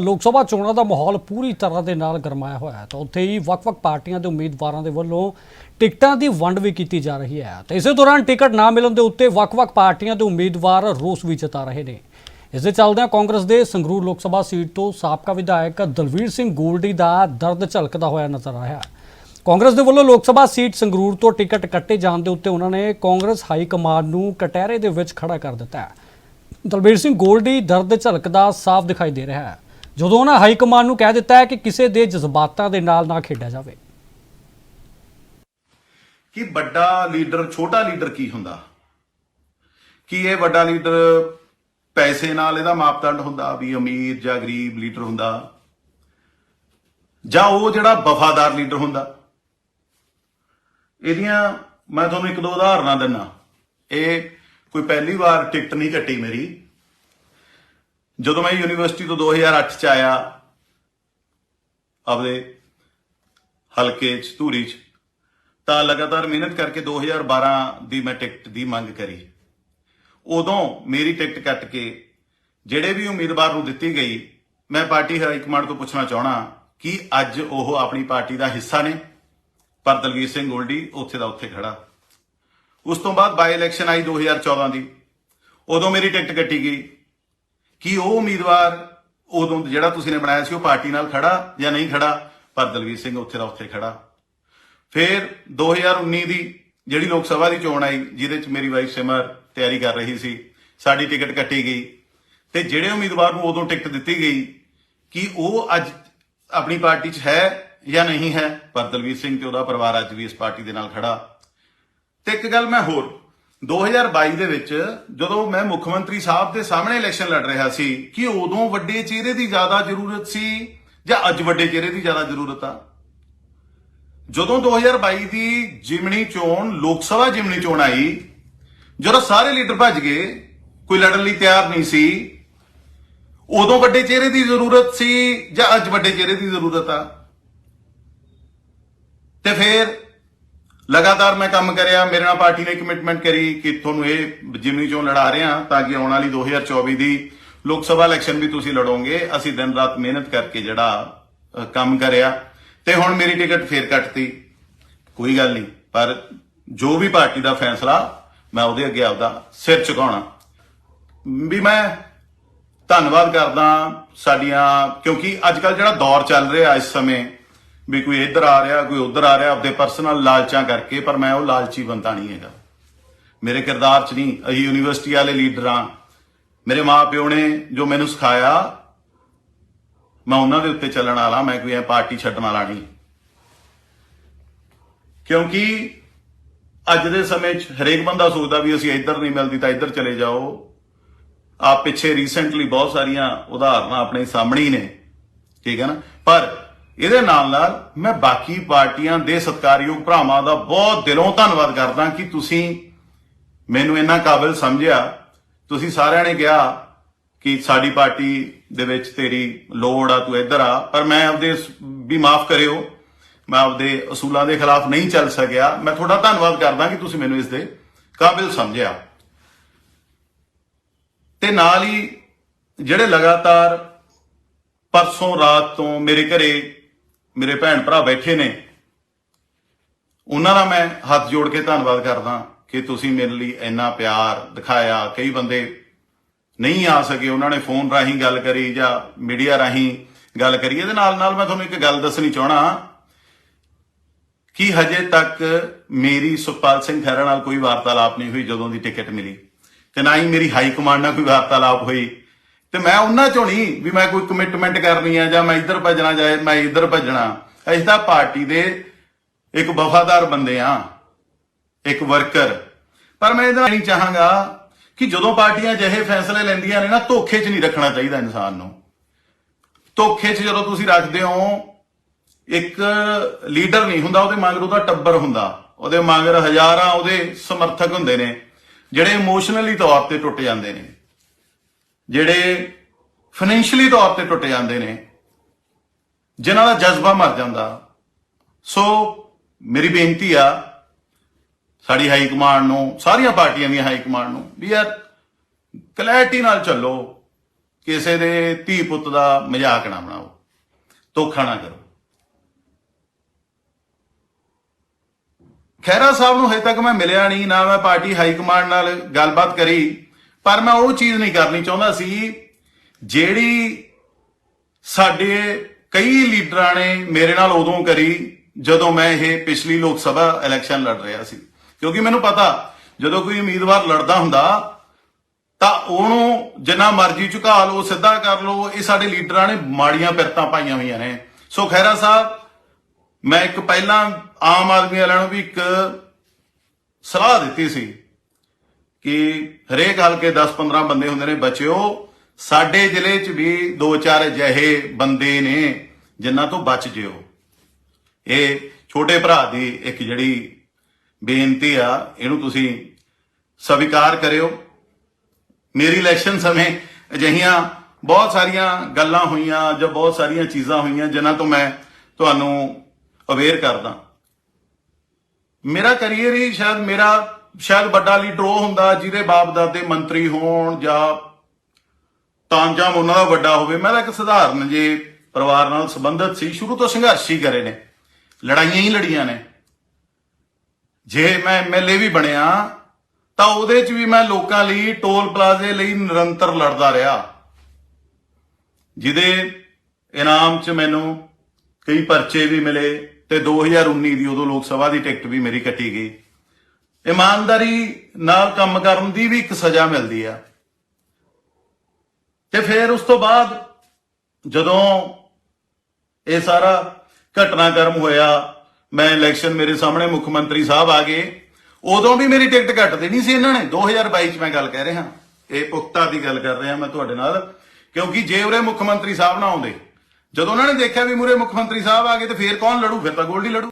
ਲੋਕ ਸਭਾ ਚੋਣਾਂ ਦਾ ਮਾਹੌਲ ਪੂਰੀ ਤਰ੍ਹਾਂ ਦੇ ਨਾਲ ਗਰਮਾਇਆ ਹੋਇਆ ਹੈ ਤਾਂ ਉੱਥੇ ਹੀ ਵੱਖ-ਵੱਖ ਪਾਰਟੀਆਂ ਦੇ ਉਮੀਦਵਾਰਾਂ ਦੇ ਵੱਲੋਂ ਟਿਕਟਾਂ ਦੀ ਵੰਡ ਵੀ ਕੀਤੀ ਜਾ ਰਹੀ ਹੈ ਤੇ ਇਸੇ ਦੌਰਾਨ ਟਿਕਟ ਨਾ ਮਿਲਣ ਦੇ ਉੱਤੇ ਵੱਖ-ਵੱਖ ਪਾਰਟੀਆਂ ਦੇ ਉਮੀਦਵਾਰ ਰੋਸ ਵੀ ਜਤਾ ਰਹੇ ਨੇ। ਇਸ ਦੇ ਚੱਲਦਿਆਂ ਕਾਂਗਰਸ ਦੇ ਸੰਗਰੂਰ ਲੋਕ ਸਭਾ ਸੀਟ ਤੋਂ ਸਾਬਕਾ ਵਿਧਾਇਕ ਦਲਵੀਰ ਸਿੰਘ ਗੋਲਡੀ ਦਾ ਦਰਦ ਝਲਕਦਾ ਹੋਇਆ ਨਜ਼ਰ ਆਇਆ। ਕਾਂਗਰਸ ਦੇ ਵੱਲੋਂ ਲੋਕ ਸਭਾ ਸੀਟ ਸੰਗਰੂਰ ਤੋਂ ਟਿਕਟ ਕੱਟੇ ਜਾਣ ਦੇ ਉੱਤੇ ਉਹਨਾਂ ਨੇ ਕਾਂਗਰਸ ਹਾਈ ਕਮਾਂਡ ਨੂੰ ਕਟਹਿਰੇ ਦੇ ਵਿੱਚ ਖੜਾ ਕਰ ਦਿੱਤਾ। ਹੈ ਦਲਬੀਰ ਸਿੰਘ ਗੋਲਡੀ ਦਰਦ ਝਲਕਦਾ ਸਾਫ਼ ਦਿਖਾਈ ਦੇ ਰਿਹਾ ਹੈ। ਜਦੋਂ ਉਹਨਾਂ ਹਾਈ ਕਮਾਂਡ ਨੂੰ ਕਹਿ ਦਿੱਤਾ ਹੈ ਕਿ ਕਿਸੇ ਦੇ ਜਜ਼ਬਾਤਾਂ ਦੇ ਨਾਲ ਨਾ ਖੇਡਿਆ ਜਾਵੇ। ਕਿ ਵੱਡਾ ਲੀਡਰ, ਛੋਟਾ ਲੀਡਰ ਕੀ ਹੁੰਦਾ? ਕਿ ਇਹ ਵੱਡਾ ਲੀਡਰ ਪੈਸੇ ਨਾਲ ਇਹਦਾ ਮਾਪਦੰਡ ਹੁੰਦਾ, ਵੀ ਅਮੀਰ ਜਾਂ ਗਰੀਬ ਲੀਡਰ ਹੁੰਦਾ? ਜਾਂ ਉਹ ਜਿਹੜਾ ਵਫਾਦਾਰ ਲੀਡਰ ਹੁੰਦਾ? ਇਹਦੀਆਂ ਮੈਂ ਤੁਹਾਨੂੰ ਇੱਕ ਦੋ ਉਦਾਹਰਨਾਂ ਦਿੰਨਾ ਇਹ ਕੋਈ ਪਹਿਲੀ ਵਾਰ ਟਿਕਟ ਨਹੀਂ ਕੱਟੀ ਮੇਰੀ। ਜਦੋਂ ਮੈਂ ਯੂਨੀਵਰਸਿਟੀ ਤੋਂ 2008 ਚ ਆਇਆ, ਆਪਦੇ ਹਲਕੇ ਚ, ਧੂਰੀ ਚ, ਤਾਂ ਲਗਾਤਾਰ ਮਿਹਨਤ ਕਰਕੇ 2012 ਦੀ ਮੈਂ ਟਿਕਟ ਦੀ ਮੰਗ ਕਰੀ। ਉਦੋਂ ਮੇਰੀ ਟਿਕਟ ਕੱਟ ਕੇ ਜਿਹੜੇ ਵੀ ਉਮੀਦਵਾਰ ਨੂੰ ਦਿੱਤੀ ਗਈ, ਮੈਂ ਪਾਰਟੀ ਹਾਈ ਕਮਾਂਡ ਤੋਂ ਪੁੱਛਣਾ ਚਾਹਣਾ ਕਿ ਅੱਜ ਉਹ ਆਪਣੀ ਪਾਰਟੀ ਦਾ ਹਿੱਸਾ ਨੇ। ਪਰ ਦਲਵੀਰ ਸਿੰਘ ਗੋਲਡੀ ਉੱਥੇ ਦਾ ਉੱਥੇ ਖੜਾ। ਉਸ ਤੋਂ ਬਾਅਦ ਬਾਈ ਇਲੈਕਸ਼ਨ ਆਈ 2014 ਦੀ। ਉਦੋਂ ਮੇਰੀ ਟਿਕਟ ਕੱਟੀ ਗਈ। ਕਿ ਉਹ ਉਮੀਦਵਾਰ ਉਦੋਂ ਜਿਹੜਾ ਤੁਸੀਂ ਨੇ ਬਣਾਇਆ ਸੀ, ਉਹ ਪਾਰਟੀ ਨਾਲ ਖੜਾ ਜਾਂ ਨਹੀਂ ਖੜਾ, ਪਰ ਦਲਵੀਰ ਸਿੰਘ ਉੱਥੇ ਦਾ ਉੱਥੇ ਖੜਾ। ਫਿਰ 2019 ਦੀ ਜਿਹੜੀ ਲੋਕ ਸਭਾ ਦੀ ਚੋਣ ਆਈ, ਜਿਹਦੇ ਚ ਮੇਰੀ ਵਾਈਫ ਸਿਮਰ ਤਿਆਰੀ ਕਰ ਰਹੀ ਸੀ, ਸਾਡੀ ਟਿਕਟ ਕੱਟੀ ਗਈ। ਤੇ ਜਿਹੜੇ ਉਮੀਦਵਾਰ ਨੂੰ ਉਦੋਂ ਟਿਕਟ ਦਿੱਤੀ ਗਈ ਕਿ ਉਹ ਅੱਜ ਆਪਣੀ ਪਾਰਟੀ 'ਚ ਹੈ ਜਾਂ ਨਹੀਂ ਹੈ, ਪਰ ਦਲਵੀਰ ਸਿੰਘ ਤੇ ਉਹਦਾ ਪਰਿਵਾਰ ਅੱਜ ਵੀ ਇਸ ਪਾਰਟੀ ਦੇ ਨਾਲ ਖੜਾ। ਤੇ ਇੱਕ ਗੱਲ ਮੈਂ ਹੋਰ 2022 ਦੇ ਵਿੱਚ ਜਦੋਂ ਮੈਂ ਮੁੱਖ ਮੰਤਰੀ ਸਾਹਿਬ ਦੇ ਸਾਹਮਣੇ ਇਲੈਕਸ਼ਨ ਲੜ ਰਿਹਾ ਸੀ, ਕਿ ਉਦੋਂ ਵੱਡੇ ਚਿਹਰੇ ਦੀ ਜ਼ਿਆਦਾ ਜ਼ਰੂਰਤ ਸੀ ਜਾਂ ਅੱਜ ਵੱਡੇ ਚਿਹਰੇ ਦੀ ਜ਼ਿਆਦਾ ਜ਼ਰੂਰਤ ਆ? ਜਦੋਂ 2022 ਦੀ ਜਿਮਣੀ ਚੋਣ, ਲੋਕ ਸਭਾ ਜਿਮਣੀ ਚੋਣ ਆਈ, ਜਦੋਂ ਸਾਰੇ ਲੀਡਰ ਭੱਜ ਗਏ, ਕੋਈ ਲੜਨ ਲਈ ਤਿਆਰ ਨਹੀਂ ਸੀ, ਉਦੋਂ ਵੱਡੇ ਚਿਹਰੇ ਦੀ ਜ਼ਰੂਰਤ ਸੀ ਜਾਂ ਅੱਜ ਵੱਡੇ ਚਿਹਰੇ ਦੀ ਜ਼ਰੂਰਤ ਆ? ਤੇ ਫਿਰ ਲਗਾਤਾਰ ਮੈਂ ਕੰਮ ਕਰਿਆ, ਮੇਰੇ ਨਾਲ ਪਾਰਟੀ ਨੇ ਕਮਿਟਮੈਂਟ ਕਰੀ ਕਿ ਤੁਹਾਨੂੰ ਇਹ ਜਿਮਨੀ ਚੋਣ ਲੜਾ ਰਹੇ ਹਾਂ ਤਾਂ ਕਿ ਆਉਣ ਵਾਲੀ 2024 ਦੀ ਲੋਕ ਸਭਾ ਇਲੈਕਸ਼ਨ ਵੀ ਤੁਸੀਂ ਲੜੋਗੇ। ਅਸੀਂ ਦਿਨ ਰਾਤ ਮਿਹਨਤ ਕਰਕੇ ਜਿਹੜਾ ਕੰਮ ਕਰਿਆ ਤੇ ਹੁਣ ਮੇਰੀ ਟਿਕਟ ਫੇਰ ਕੱਟਤੀ। ਕੋਈ ਗੱਲ ਨਹੀਂ, ਪਰ ਜੋ ਵੀ ਪਾਰਟੀ ਦਾ ਫੈਸਲਾ, ਮੈਂ ਉਹਦੇ ਅੱਗੇ ਆਪਦਾ ਸਿਰ ਝੁਕਾਉਣਾ। ਵੀ ਮੈਂ ਧੰਨਵਾਦ ਕਰਦਾ ਸਾਡੀਆਂ, ਕਿਉਂਕਿ ਅੱਜ ਕੱਲ ਜਿਹੜਾ ਦੌਰ ਚੱਲ ਰਿਹਾ ਇਸ ਸਮੇਂ ਵੀ ਕੋਈ ਇੱਧਰ ਆ ਰਿਹਾ, ਕੋਈ ਉੱਧਰ ਆ ਰਿਹਾ, ਆਪਦੇ ਪਰਸਨਲ ਲਾਲਚਾਂ ਕਰਕੇ, ਪਰ ਮੈਂ ਉਹ ਲਾਲਚੀ ਬੰਦਾ ਨਹੀਂ ਹੈਗਾ। ਮੇਰੇ ਕਿਰਦਾਰ 'ਚ ਨਹੀਂ, ਅਸੀਂ ਯੂਨੀਵਰਸਿਟੀ ਵਾਲੇ ਲੀਡਰਾਂ ਮੇਰੇ ਮਾਪਿਓ ਨੇ ਜੋ ਮੈਨੂੰ ਸਿਖਾਇਆ, ਮੈਂ ਉਹਨਾਂ ਦੇ ਉੱਤੇ ਚੱਲਣ ਵਾਲਾ, ਮੈਂ ਕੋਈ ਐ ਪਾਰਟੀ ਛੱਡਣ ਵਾਲਾ ਨਹੀਂ। ਕਿਉਂਕਿ ਅੱਜ ਦੇ ਸਮੇਂ 'ਚ ਹਰੇਕ ਬੰਦਾ ਸੋਚਦਾ ਵੀ ਅਸੀਂ ਇੱਧਰ ਨਹੀਂ ਮਿਲਦੀ ਤਾਂ ਇੱਧਰ ਚਲੇ ਜਾਓ। ਆ ਪਿੱਛੇ ਰੀਸੈਂਟਲੀ ਬਹੁਤ ਸਾਰੀਆਂ ਉਦਾਹਰਨਾਂ ਆਪਣੇ ਸਾਹਮਣੇ ਨੇ, ਠੀਕ ਹੈ ਨਾ? ਪਰ ਇਹਦੇ ਨਾਲ ਨਾਲ ਮੈਂ ਬਾਕੀ ਪਾਰਟੀਆਂ ਦੇ ਸਤਿਕਾਰਯੋਗ ਭਰਾਵਾਂ ਦਾ ਬਹੁਤ ਦਿਲੋਂ ਧੰਨਵਾਦ ਕਰਦਾ ਕਿ ਤੁਸੀਂ ਮੈਨੂੰ ਇੰਨਾ ਕਾਬਿਲ ਸਮਝਿਆ। ਤੁਸੀਂ ਸਾਰਿਆਂ ਨੇ ਕਿਹਾ ਕਿ ਸਾਡੀ ਪਾਰਟੀ ਦੇ ਵਿੱਚ ਤੇਰੀ ਲੋੜ ਆ, ਤੂੰ ਇੱਧਰ ਆ, ਪਰ ਮੈਂ ਆਪਦੇ ਵੀ ਮਾਫ ਕਰਿਓ। ਮੈਂ ਆਪਦੇ ਅਸੂਲਾਂ ਦੇ ਖਿਲਾਫ ਨਹੀਂ ਚੱਲ ਸਕਿਆ। ਮੈਂ ਤੁਹਾਡਾ ਧੰਨਵਾਦ ਕਰਦਾ ਕਿ ਤੁਸੀਂ ਮੈਨੂੰ ਇਸ ਦੇ ਕਾਬਿਲ ਸਮਝਿਆ। ਤੇ ਨਾਲ ਹੀ ਜਿਹੜੇ ਲਗਾਤਾਰ ਪਰਸੋਂ ਰਾਤ ਤੋਂ ਮੇਰੇ ਘਰੇ ਮੇਰੇ ਭੈਣ ਭਰਾ ਬੈਠੇ ਨੇ। ਉਹਨਾਂ ਦਾ ਮੈਂ ਹੱਥ ਜੋੜ ਕੇ ਧੰਨਵਾਦ ਕਰਦਾ ਕਿ ਤੁਸੀਂ ਮੇਰੇ ਲਈ ਇੰਨਾ ਪਿਆਰ ਦਿਖਾਇਆ। ਕਈ ਬੰਦੇ ਨਹੀਂ ਆ ਸਕੇ, ਉਹਨਾਂ ਨੇ ਫੋਨ ਰਾਹੀਂ ਗੱਲ ਕਰੀ ਜਾਂ ਮੀਡੀਆ ਰਾਹੀਂ ਗੱਲ ਕਰੀ। ਇਹਦੇ ਨਾਲ ਨਾਲ ਮੈਂ ਤੁਹਾਨੂੰ ਇੱਕ ਗੱਲ ਦੱਸਣੀ ਚਾਹਣਾ ਕਿ ਹਜੇ ਤੱਕ ਮੇਰੀ ਸੁਖਪਾਲ ਸਿੰਘ ਖਹਿਰਾ ਨਾਲ ਕੋਈ ਵਾਰਤਾਲਾਪ ਨਹੀਂ ਹੋਈ, ਜਦੋਂ ਦੀ ਟਿਕਟ ਮਿਲੀ। ਤੇ ਨਾ ਹੀ ਮੇਰੀ ਹਾਈ ਕਮਾਂਡ ਨਾਲ ਕੋਈ ਵਾਰਤਾਲਾਪ ਹੋਈ। ਤੇ ਮੈਂ ਉਹਨਾਂ ਚੋਂ ਨਹੀਂ ਵੀ ਮੈਂ ਕੋਈ ਕਮਿਟਮੈਂਟ ਕਰਨੀ ਆ ਜਾਂ ਮੈਂ ਇੱਧਰ ਭੱਜਣਾ ਜਾਂ ਮੈਂ ਇੱਧਰ ਭੱਜਣਾ। ਅਸੀਂ ਤਾਂ ਪਾਰਟੀ ਦੇ ਇੱਕ ਵਫਾਦਾਰ ਬੰਦੇ ਆ, ਇੱਕ ਵਰਕਰ ਪਰ ਮੈਂ ਇਹਦਾ ਨਹੀਂ ਚਾਹਾਂਗਾ ਕਿ ਜਦੋਂ ਪਾਰਟੀਆਂ ਅਜਿਹੇ ਫੈਸਲੇ ਲੈਂਦੀਆਂ ਨੇ ਨਾ, ਧੋਖੇ 'ਚ ਨਹੀਂ ਰੱਖਣਾ ਚਾਹੀਦਾ ਇਨਸਾਨ ਨੂੰ। ਧੋਖੇ 'ਚ ਜਦੋਂ ਤੁਸੀਂ ਰੱਖਦੇ ਹੋ, ਇੱਕ ਲੀਡਰ ਨਹੀਂ ਹੁੰਦਾ, ਉਹਦੇ ਮਗਰ ਉਹਦਾ ਟੱਬਰ ਹੁੰਦਾ। ਉਹਦੇ ਮਗਰ ਹਜ਼ਾਰਾਂ ਉਹਦੇ ਸਮਰਥਕ ਹੁੰਦੇ ਨੇ, ਜਿਹੜੇ ਇਮੋਸ਼ਨਲੀ ਤੌਰ ਤੇ ਟੁੱਟ ਜਾਂਦੇ ਨੇ। ਜਿਹੜੇ ਫਾਈਨੈਂਸ਼ੀਅਲੀ ਤੌਰ ਤੇ ਟੁੱਟ ਜਾਂਦੇ ਨੇ, ਜਿਨ੍ਹਾਂ ਦਾ ਜਜ਼ਬਾ ਮਰ ਜਾਂਦਾ। ਸੋ ਮੇਰੀ ਬੇਨਤੀ ਆ, ਸਾਡੀ ਹਾਈ ਕਮਾਂਡ ਨੂੰ, ਸਾਰੀਆਂ ਪਾਰਟੀਆਂ ਦੀਆਂ ਹਾਈ ਕਮਾਂਡ ਨੂੰ, ਵੀ ਯਾਰ ਕਲੈਰਿਟੀ ਨਾਲ ਚੱਲੋ, ਕਿਸੇ ਦੇ ਧੀ ਪੁੱਤ ਦਾ ਮਜ਼ਾਕ ਨਾ ਬਣਾਓ, ਧੋਖਾ ਨਾ ਕਰੋ। ਖਹਿਰਾ ਸਾਹਿਬ ਨੂੰ ਹਜੇ ਤੱਕ ਮੈਂ ਮਿਲਿਆ ਨਹੀਂ, ਨਾ ਮੈਂ ਪਾਰਟੀ ਹਾਈ ਕਮਾਂਡ ਨਾਲ ਗੱਲਬਾਤ ਕਰੀ। ਪਰ ਮੈਂ ਉਹ ਚੀਜ਼ ਨਹੀਂ ਕਰਨੀ ਚਾਹੁੰਦਾ ਸੀ ਜਿਹੜੀ ਸਾਡੇ ਕਈ ਲੀਡਰਾਂ ਨੇ ਮੇਰੇ ਨਾਲ ਉਦੋਂ ਕਰੀ ਜਦੋਂ ਮੈਂ ਇਹ ਪਿਛਲੀ ਲੋਕ ਸਭਾ ਇਲੈਕਸ਼ਨ ਲੜ ਰਿਹਾ ਸੀ। ਕਿਉਂਕਿ ਮੈਨੂੰ ਪਤਾ, ਜਦੋਂ ਕੋਈ ਉਮੀਦਵਾਰ ਲੜਦਾ ਹੁੰਦਾ, ਤਾਂ ਉਹਨੂੰ ਜਿੰਨਾ ਮਰਜ਼ੀ ਝੁਕਾ ਲਓ, ਸਿੱਧਾ ਕਰ ਲਓ, ਇਹ ਸਾਡੇ ਲੀਡਰਾਂ ਨੇ ਮਾੜੀਆਂ ਪਿਰਤਾਂ ਪਾਈਆਂ ਹੋਈਆਂ ਨੇ। ਸੋ ਖੈਰਾ ਸਾਹਿਬ, ਮੈਂ ਇੱਕ ਪਹਿਲਾਂ ਆਮ ਆਦਮੀ ਵਾਲਿਆਂ ਨੂੰ ਵੀ ਇੱਕ ਸਲਾਹ ਦਿੱਤੀ ਸੀ ਕਿ ਹਰੇਕ ਹਲਕੇ 10-15 ਬੰਦੇ ਹੁੰਦੇ ਨੇ, ਬਚਿਓ। ਸਾਡੇ ਜ਼ਿਲ੍ਹੇ 'ਚ ਵੀ ਦੋ ਚਾਰ ਅਜਿਹੇ ਬੰਦੇ ਨੇ ਜਿਨ੍ਹਾਂ ਤੋਂ ਬਚ ਜਿਓ। ਇਹ ਛੋਟੇ ਭਰਾ ਦੀ ਇੱਕ ਜਿਹੜੀ ਬੇਨਤੀ ਆ, ਇਹਨੂੰ ਤੁਸੀਂ ਸਵੀਕਾਰ ਕਰਿਓ। ਮੇਰੀ ਇਲੈਕਸ਼ਨ ਸਮੇਂ ਅਜਿਹੀਆਂ ਬਹੁਤ ਸਾਰੀਆਂ ਗੱਲਾਂ ਹੋਈਆਂ ਜਾਂ ਬਹੁਤ ਸਾਰੀਆਂ ਚੀਜ਼ਾਂ ਹੋਈਆਂ ਜਿਨ੍ਹਾਂ ਤੋਂ ਮੈਂ ਤੁਹਾਨੂੰ ਅਵੇਅਰ ਕਰਦਾ। ਮੇਰਾ ਕੈਰੀਅਰ ਹੀ ਸ਼ਾਇਦ ਮੇਰਾ ਸ਼ਾਇਦ ਵੱਡਾ ਲੀਡਰ ਉਹ ਹੁੰਦਾ ਜਿਹਦੇ ਬਾਪ ਦਾਦੇ ਮੰਤਰੀ ਹੋਣ ਜਾਂ ਤਾਂਜਾਮ ਉਹਨਾਂ ਦਾ ਵੱਡਾ ਹੋਵੇ। ਮੈਂ ਤਾਂ ਇੱਕ ਸਧਾਰਨ ਜੇ ਪਰਿਵਾਰ ਨਾਲ ਸੰਬੰਧਿਤ ਸੀ, ਸ਼ੁਰੂ ਤੋਂ ਸੰਘਰਸ਼ ਹੀ ਕਰੇ ਨੇ। ਲੜਾਈਆਂ ਹੀ ਲੜੀਆਂ ਨੇ। ਜੇ ਮੈਂ ਐਮਐਲਏ ਵੀ ਬਣਿਆ, ਤਾਂ ਉਹਦੇ 'ਚ ਵੀ ਮੈਂ ਲੋਕਾਂ ਲਈ ਟੋਲ ਪਲਾਜ਼ੇ ਲਈ ਨਿਰੰਤਰ ਲੜਦਾ ਰਿਹਾ। ਜਿਹਦੇ ਇਨਾਮ 'ਚ ਮੈਨੂੰ ਕਈ ਪਰਚੇ ਵੀ ਮਿਲੇ ਤੇ 2019 ਦੀ ਉਦੋਂ ਲੋਕ ਸਭਾ ਦੀ ਟਿਕਟ ਵੀ ਮੇਰੀ ਕੱਟੀ ਗਈ। ਇਮਾਨਦਾਰੀ ਨਾਲ ਕੰਮ ਕਰਨ ਦੀ ਵੀ ਇੱਕ ਸਜ਼ਾ ਮਿਲਦੀ ਆ। ਤੇ ਫਿਰ ਉਸ ਤੋਂ ਬਾਅਦ ਜਦੋਂ ਇਹ ਸਾਰਾ ਘਟਨਾਕ੍ਰਮ ਹੋਇਆ, ਮੈਂ ਇਲੈਕਸ਼ਨ ਮੇਰੇ ਸਾਹਮਣੇ ਮੁੱਖ ਮੰਤਰੀ ਸਾਹਿਬ ਆ ਗਏ, ਉਦੋਂ ਵੀ ਮੇਰੀ ਟਿਕਟ ਕੱਟ ਦੇਣੀ ਸੀ ਇਹਨਾਂ ਨੇ। 2022 ਚ ਮੈਂ ਗੱਲ ਕਹਿ ਰਿਹਾ। ਇਹ ਪੁਖਤਾ ਦੀ ਗੱਲ ਕਰ ਰਿਹਾ ਮੈਂ ਤੁਹਾਡੇ ਨਾਲ, ਕਿਉਂਕਿ ਜੇ ਉਰੇ ਮੁੱਖ ਮੰਤਰੀ ਸਾਹਿਬ ਨਾ ਆਉਂਦੇ, ਜਦੋਂ ਉਹਨਾਂ ਨੇ ਦੇਖਿਆ ਵੀ ਮੂਰੇ ਮੁੱਖ ਮੰਤਰੀ ਸਾਹਿਬ ਆ ਗਏ ਤੇ ਫੇਰ ਕੌਣ ਲੜੂ? ਫਿਰ ਤਾਂ ਗੋਲਡੀ ਲੜੂ।